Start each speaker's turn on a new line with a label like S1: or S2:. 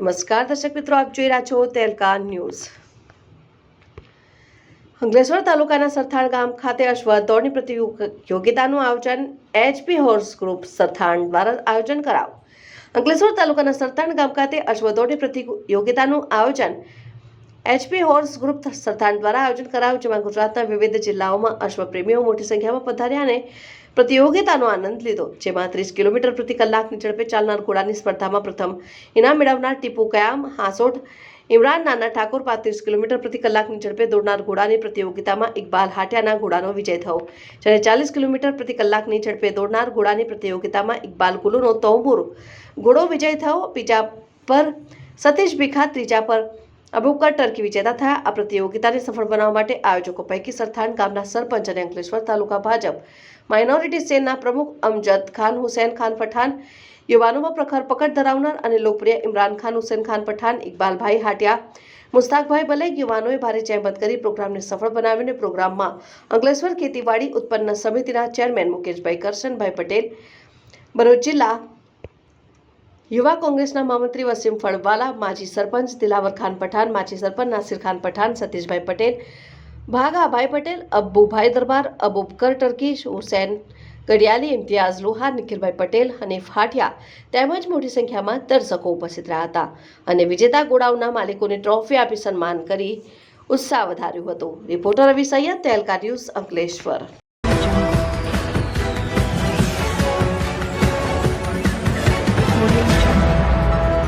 S1: નમસ્કાર, દર્શક મિત્રો, આપ જોઈ રહ્યા છો તેલકા ન્યૂઝ. અંકલેશ્વર તાલુકાના સરથાણ ગામ ખાતે અશ્વ દોડની પ્રતિયોગિતાનું આયોજન એચપી હોર્સ ગ્રુપ સરથાણ દ્વારા આયોજન કરાવ અંકલેશ્વર તાલુકાના સરથાણ ગામ ખાતે અશ્વ દોડની પ્રતિયોગિતાનું આયોજન એચપી હોર્સ ગ્રુપ સરથાણ દ્વારા આયોજન કરાયું, જેમાં ગુજરાતના વિવિધ જિલ્લાઓમાં અશ્વપ્રેમીઓ મોટી સંખ્યામાં પધાર્યા અને પ્રતિયોગિતાનો આનંદ લીધો, જેમાં ત્રીસ કિલોમીટર પ્રતિ કલાકની ઝડપે ચાલનાર ઘોડાની સ્પર્ધામાં પ્રથમ ઇનામ મેળવનાર ટીપુ કયામ, હાંસોટ, ઇમરાન નાના ઠાકોર પાંત્રીસ કિલોમીટર પ્રતિ કલાકની ઝડપે દોડનાર ઘોડાની પ્રતિયોગિતામાં ઇકબાલ હાટિયાના ઘોડાનો વિજય થયો, જ્યારે ચાલીસ કિલોમીટર પ્રતિ કલાકની ઝડપે દોડનાર ઘોડાની પ્રતિયોગિતામાં ઇકબાલ કુલુનો તોમુર ઘોડો વિજય થયો, બીજા પર સતીશ ભીખા ત્રીજા પર અબુકર ટર્કી વિજેતા થયા. આ પ્રતિયોગિતાને સફળ બનાવવા માટે આયોજકો પૈકી સરથાણ ગામના સરપંચ અને અંકલેશ્વર તાલુકા ભાજપ, માઇનોરિટી સેલના પ્રમુખ અમજદ ખાન, હુસૈન ખાન પઠાણ, યુવાનોમાં પ્રખર પકડ ધરાવનાર અને લોકપ્રિય ઇમરાન ખાન, હુસૈન ખાન પઠાણ, ઇકબાલભાઈ હાટિયા, મુસ્તાકભાઈ બલેગ યુવાનોએ ભારે જહેમત કરી પ્રોગ્રામને સફળ બનાવીને પ્રોગ્રામમાં અંકલેશ્વર ખેતીવાડી ઉત્પન્ન સમિતિના ચેરમેન મુકેશભાઈ કરશનભાઈ પટેલ, ભરૂચ જિલ્લા યુવા કોંગ્રેસના મહામંત્રી વસીમ ફળવાલા, માજી સરપંચ દિલાવર ખાન પઠાણ, માજી સરપંચ નાસિર ખાન પઠાણ, સતીશભાઈ પટેલ, ભાગાભાઈ પટેલ, અબ્બુભાઈ દરબાર, અબુબકર ટર્કી હુસૈન કડિયાલી, ઇમ્તિયાઝ લોહાર, નિખિલભાઈ પટેલ, હનીફ હાઠિયા તેમજ મોટી સંખ્યામાં દર્શકો ઉપસ્થિત રહ્યા હતા અને વિજેતા ગોડાઉના માલિકોને ટ્રોફી આપી સન્માન કરી ઉત્સાહ વધાર્યો હતો. રિપોર્ટર રવિ સૈયદ તેલકા ન્યૂઝ અંકલેશ્વર.